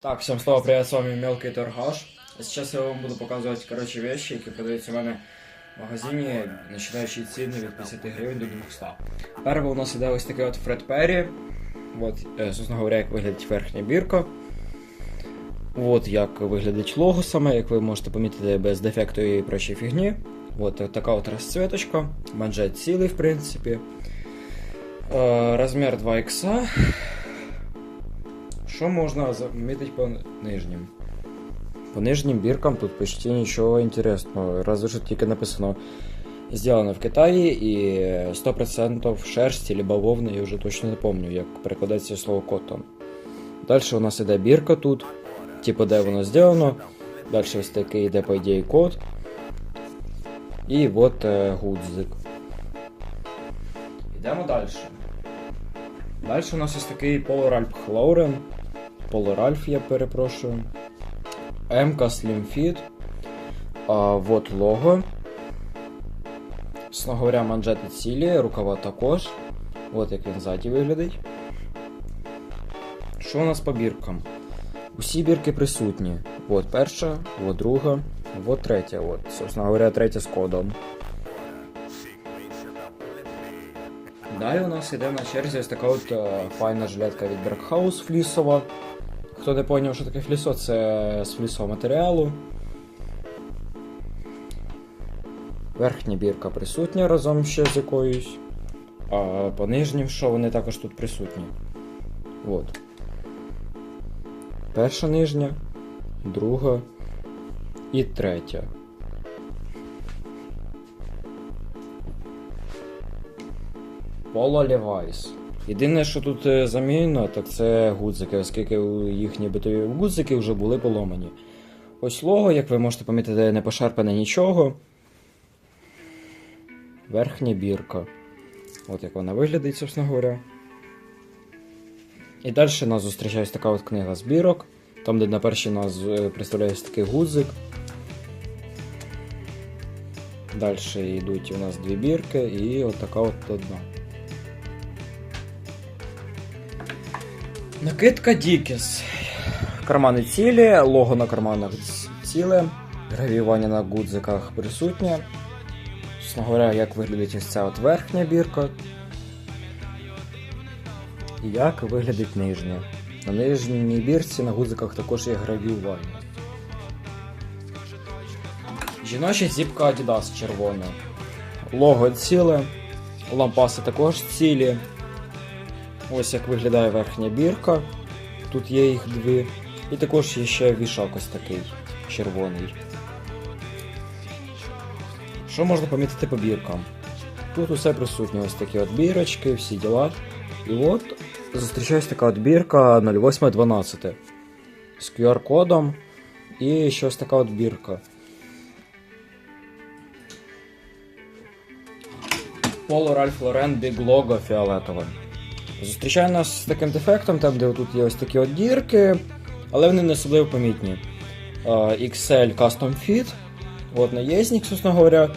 Так, всем снова привет, с вами Мелкий Торгаш. Сейчас я вам буду показывать, короче, вещи, які продаються в мене в магазині, починаючи ціни від 50 гривень до 200. Перше у нас іде ось такий от Фред Перрі. От, е, собственно говоря, як виглядить верхня бірка. От як виглядить лого саме, як ви можете помітити без дефекту і прочої фігні. От така от розцветочка. Манжет цілий, в принципі. Е, розмір 2 х Що можна замітити по нижнім? По нижнім біркам тут почти нічого інтересного. Разве що тільки написано Сделано в Китаї і 100% шерсті або бавовни, я вже точно не пам'ятаю, як перекладається слово котон. Далі у нас іде бірка тут, типу де воно зроблено. Далі ось такий йде, по ідеї, код. І от е, гудзик. Йдемо далі. Далі у нас ось такий Polar Alp Lauren. Alp, я перепрошую. МК Slim. А, вот лого. Чесно говоря, манжети цілі, рукава також. От як він ззаді виглядить. Що у нас по біркам? Усі бірки присутні. От перша, от друга, от третя. От, собственно говоря, третя з кодом. Далі у нас іде на черзі ось така от е, файна жилетка від Berghaus флісова. Хто не зрозумів, що таке флісо, це з флісового матеріалу. Верхня бірка присутня разом ще з якоюсь. А по нижнім, що вони також тут присутні. От. Перша нижня, друга і третя. Поло Левайс. Єдине, що тут е, замінено, так це гудзики, оскільки їхні битові гудзики вже були поломані. Ось лого, як ви можете помітити, не пошарпане нічого. Верхня бірка. От як вона виглядить, собственно говоря. І далі нас зустрічає така от книга збірок, там, де на першій нас е, представляється такий гудзик. Далі йдуть у нас дві бірки і така от одна. Накидка Дікіс. Кармани цілі, лого на карманах ціле, гравіювання на гудзиках присутнє. Чесно говоря, як виглядить ось ця от верхня бірка. І як виглядить нижня. На нижній бірці на гудзиках також є гравіювання. Жіноча зіпка Adidas червона. Лого ціле, лампаси також цілі. Ось як виглядає верхня бірка. Тут є їх дві. І також є ще вішак ось такий червоний. Що можна помітити по біркам? Тут усе присутнє, ось такі от бірочки, всі діла. І от зустрічається така от бірка 0812 з QR-кодом. І ще ось така от бірка. Polo Ralph Lauren Big Logo фіолетове. Зустрічає нас з таким дефектом, там, де тут є ось такі от дірки, але вони не особливо помітні. XL Custom Fit. От наєзник, собственно говоря.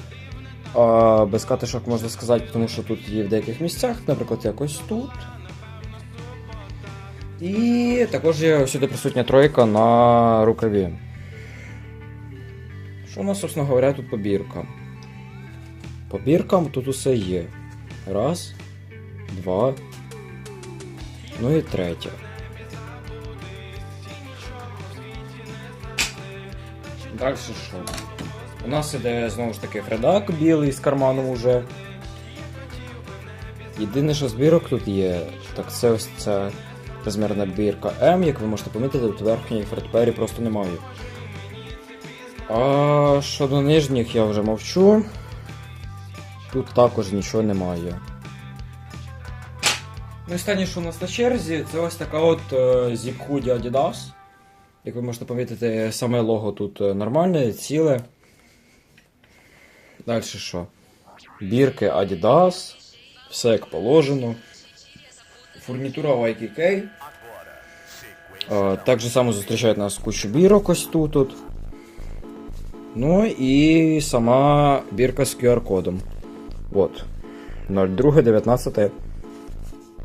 Без катишок можна сказати, тому що тут є в деяких місцях, наприклад, якось тут. І також є сюди присутня тройка на рукаві. Що у нас, собственно говоря, тут по біркам? По біркам тут усе є. Раз, два. Ну і третє. Далі що? У нас іде знову ж таки фредак білий з карманом уже. Єдине, що збірок тут є, так це ось ця розмірна бірка М, як ви можете помітити, тут верхньої фредпері просто немає. А щодо нижніх я вже мовчу. Тут також нічого немає. Ну і останнє, що у нас на черзі, це ось така от е, Zip Hoodie Adidas. Як ви можете помітити, саме лого тут е, нормальне, ціле. Далі що? Бірки Adidas. Все як положено. Фурнітура YKK. Е, Так же само зустрічають нас кучу бірок ось тут. от. Ну і сама бірка з QR-кодом. От. 02.19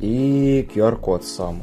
і QR-код сам.